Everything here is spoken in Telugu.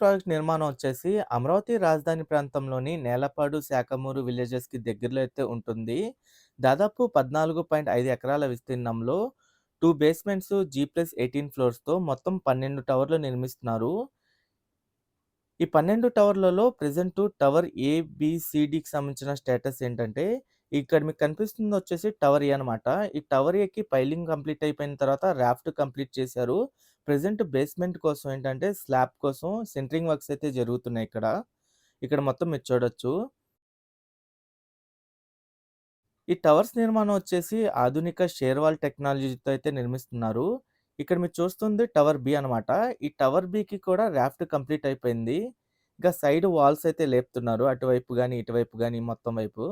ప్రాజెక్ట్ నిర్మాణం వచ్చేసి అమరావతి రాజధాని ప్రాంతంలోని నేలపాడు, శాఖమూరు విలేజెస్‌కి దగ్గరలో అయితే ఉంటుంది. దాదాపు 14.5 ఎకరాల విస్తీర్ణంలో టూ బేస్‌మెంట్స్, జీ+18 ఫ్లోర్స్‌తో మొత్తం 12 టవర్లు నిర్మిస్తున్నారు. ఈ 12 టవర్లలో ప్రజెంట్ టవర్ ఏబిసిడికి సంబంధించిన స్టేటస్ ఏంటంటే, ఇక్కడ మీకు కనిపిస్తుంది వచ్చేసి టవర్ ఏ అనమాట. ఈ టవర్ ఏకి పైలింగ్ కంప్లీట్ అయిపోయిన తర్వాత రాఫ్ట్ కంప్లీట్ చేశారు. ప్రజెంట్ బేస్‌మెంట్ కోసం ఏంటంటే, స్లాబ్ కోసం సెంట్రింగ్ వర్క్స్ అయితే జరుగుతున్నాయి ఇక్కడ. ఇక్కడ మొత్తం మీరు చూడొచ్చు. ఈ టవర్స్ నిర్మాణం వచ్చేసి ఆధునిక షేర్వాల్ టెక్నాలజీతో అయితే నిర్మిస్తున్నారు. ఇక్కడ మీరు చూస్తుంది టవర్ బి అనమాట. ఈ టవర్ బికి కూడా ర్యాఫ్ట్ కంప్లీట్ అయిపోయింది. ఇంకా సైడ్ వాల్స్ అయితే లేపుతున్నారు. అటువైపు కానీ ఇటువైపు కానీ మొత్తం వైపు.